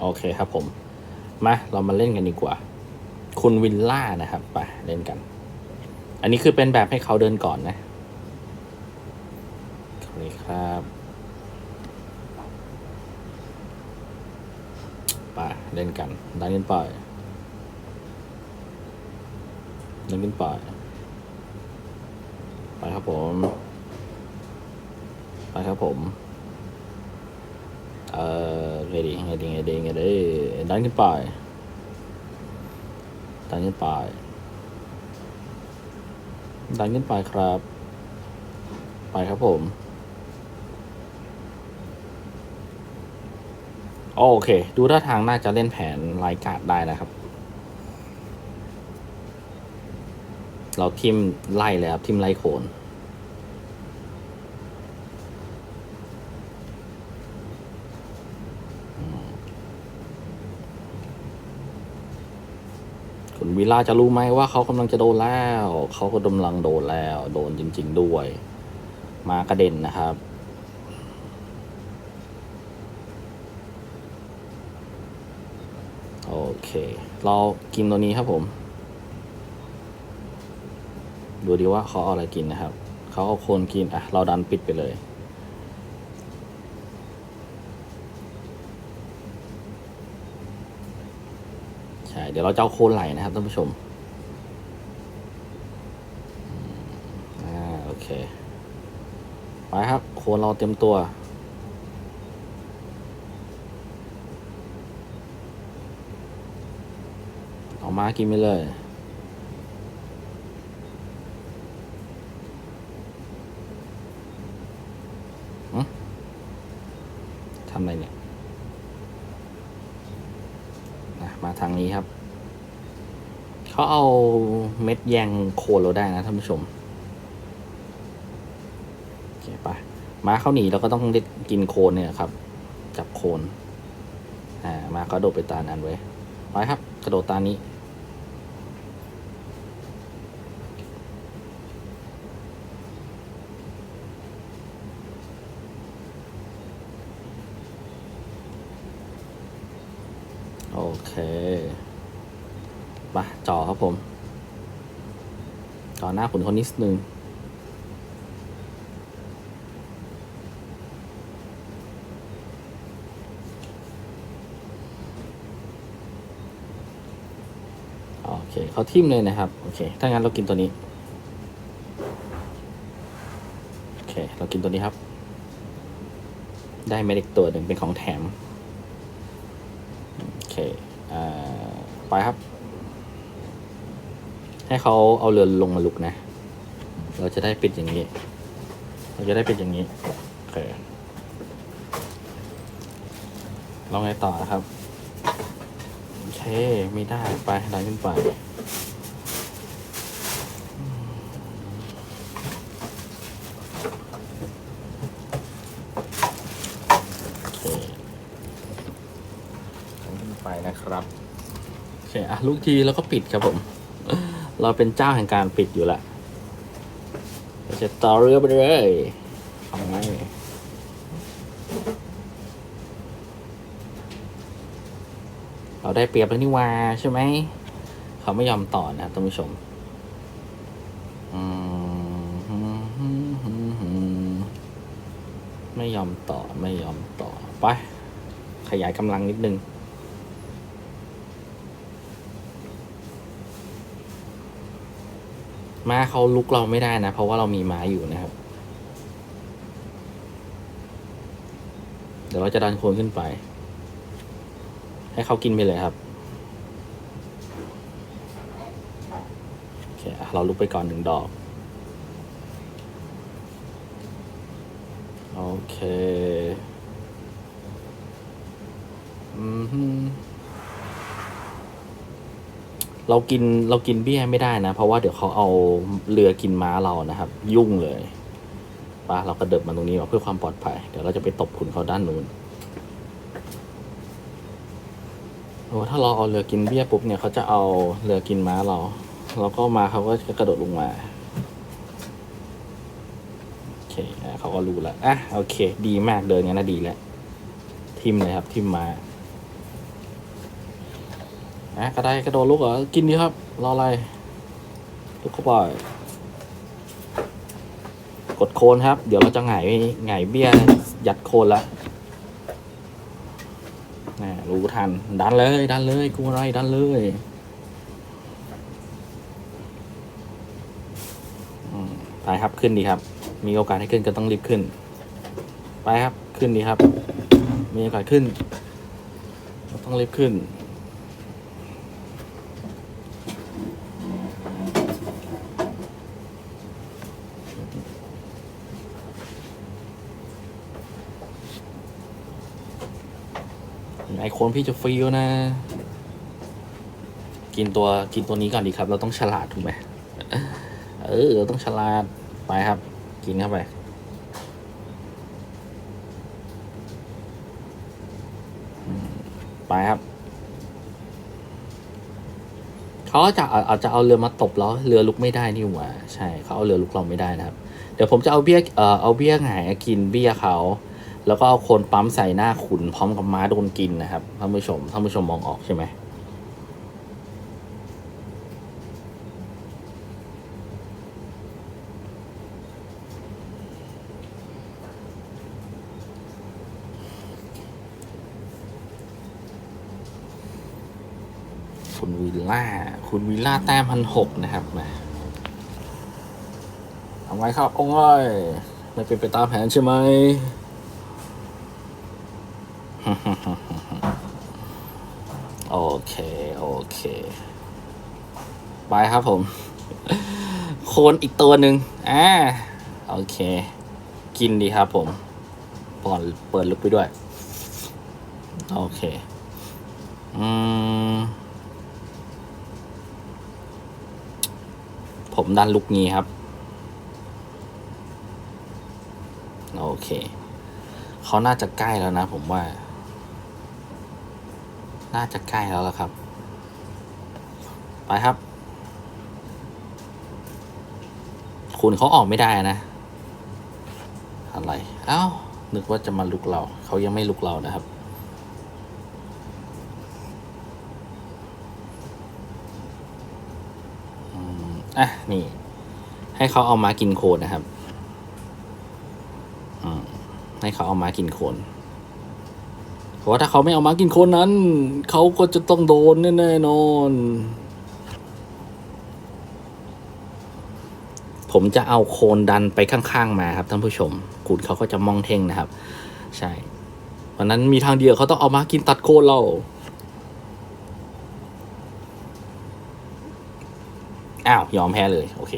โอเคครับผม มาเรามาเล่นกันดีกว่า คุณวิลล่านะครับไปเล่นกัน อันนี้คือเป็นแบบให้เขาเดินก่อนนะนี่ครับไปเล่นกันดันขึ้นไปดันขึ้นไปไปครับผม ไปครับผม เออไงดีไงดีไงดีไงดีดันขึ้นไปดันขึ้นไปดันขึ้นไปครับ ไปครับผม โอเค ดูท่าทางน่าจะเล่นแผนรายการดได้นะครับ เราทิมไล่เลยครับ ทิมไล่โคนอืมคุณ วิลล่าจะรู้ไหมว่าเขากำลังจะโดนแล้ว เขาก็กำลังโดนแล้ว โดนจริง ๆ ด้วย มากระเด็นนะครับ โอเค เรากินตัวนี้ครับผม ดูดีว่าเขาเอาอะไรกินนะครับ เขาเอาโคนกินอะ เราดันปิดไปเลย เดี๋ยวเราจะเอาโคนไหลนะครับท่านผู้ชมอ่าโอเค ไปครับ โคนเราเต็มตัวเอามากินไปเลยทำอะไรเนี่ย มาทางนี้ครับ เขาเอาเม็ดแยงโคนเราได้นะท่านผู้ชมโอเคไปมาเขาหนีเราก็ต้องได้กินโคนเนี่ยครับ จับโคนอ่ามาก็โดดไปตานั้นไว้ไปครับ กระโดดตานี้โอเค ไปจ่อครับผมจ่อหน้าขุนคนนิดนึงโอเคเขาทิ่มเลยนะครับ โอเค ถ้างั้นเรากินตัวนี้ โอเค เรากินตัวนี้ครับ ได้เม็ดอีกตัวหนึ่งเป็นของแถม โอเค อ่า ไปครับ ให้เขาเอาเรือลงมาลุกนะ เราจะได้ปิดอย่างนี้ เราจะได้ปิดอย่างนี้โอเคเราไงต่อครับโอเคไม่ได้ไปดันขึ้นไปโอเคดันขึ้นไปนะครับโอเคอะลูกทีแล้วก็ปิดครับผม เราเป็นเจ้าแห่งการปิดอยู่ละเราจะต่อเรือไปเลยเอาไงเราได้เปรียบแล้วนี่วาใช่ไหม เขาไม่ยอมต่อนะท่านผู้ชมไม่ยอมต่อไม่ยอมต่อ ไป ขยายกำลังนิดนึง ม้าเขาลุกเราไม่ได้นะ เพราะว่าเรามีม้าอยู่นะครับ เดี๋ยวเราจะดันโคนขึ้นไป ให้เขากินไปเลยครับโอเคเราลุกไปก่อนหนึ่งดอกโอเค อืม เรากินเรากินเบี้ยไม่ได้นะ เพราะว่าเดี๋ยวเขาเอาเรือกินม้าเรานะครับ ยุ่งเลยปะเราก็เดิบมาตรงนี้ก่อนเพื่อความปลอดภัย เดี๋ยวเราจะไปตบขุนเขาด้านนู้นโอ้ถ้าเราเอาเรือกินเบี้ยปุ๊บเนี่ยเขาจะเอาเรือกินม้าเรา แล้วก็มาเขาก็จะกระโดดลงมาโอเคเขาก็รู้แล้วอะโอเค ดีมากเดินงั้นนะดีแล้วทิมเลยครับทิมมา อะกระไดกระโดดลุกเหรอ กินดีครับ รออะไรลุกเข้าไปกดโคนครับ เดี๋ยวเราจะหงายหงายเบี้ยยัดโคนละน่รู้ทัน ดันเลย ดันเลย กูอะไรดันเลยไปครับขึ้นดีครับ มีโอกาสให้ขึ้นก็ต้องรีบขึ้น ไปครับขึ้นดีครับ มีโอกาสขึ้น ต้องรีบขึ้น ไอโคนพี่จะฟรีวนะ กินตัวกินตัวนี้ก่อนดีครับ เราต้องฉลาดถูกไหมเออ เราต้องฉลาด ไปครับ กินเข้าไปไปครับ เขาจะเอาเอจะเอาเรือมาตบแล้วเรือลุกไม่ได้นี่หว่าใช่เขาเอาเรือลุกเราไม่ได้นะครับ เดี๋ยวผมจะเอาเบี้ยเอ่อเอาเบี้ยหงายกินเบี้ยเขาแล้วก็เอาโคนปั๊มใส่หน้าขุนพร้อมกับม้าโดนกินนะครับท่านผู้ชมท่านผู้ชมมองออกใช่ไหมคุณวิลล่า คุณวิลล่าแต้มพันหกนะครับมาทำไงครับองค์เอ้ยไม่เป็นไปตามแผนใช่ไหมโอเค โอเคไปครับผม โคนอีกตัวหนึ่งอ่าโอเค กินดีครับผมปอนเปิดลึกไปด้วย โอเค อืม ผมดันลุกงี้ครับ โอเคเขาน่าจะใกล้แล้วนะผมว่า น่าจะใกล้แล้วล่ะครับ ไปครับ คุณเขาออกไม่ได้นะ อะไร เอ้า นึกว่าจะมาลุกเรา เขายังไม่ลุกเรานะครับ อะนี่ ให้เขาเอามากินโคนนะครับอืมให้เขาเอามากินโคนเพราะว่าถ้าเขาไม่เอามากินโคนนั้น เขาก็จะต้องโดนแน่นอน ผมจะเอาโคนดันไปข้างๆมาครับท่านผู้ชมคุณเขาก็จะมองเท่งนะครับ ใช่วันนั้นมีทางเดียวเขาต้องเอามากินตัดโคนเรา อ้าวยอมแพ้เลยโอเค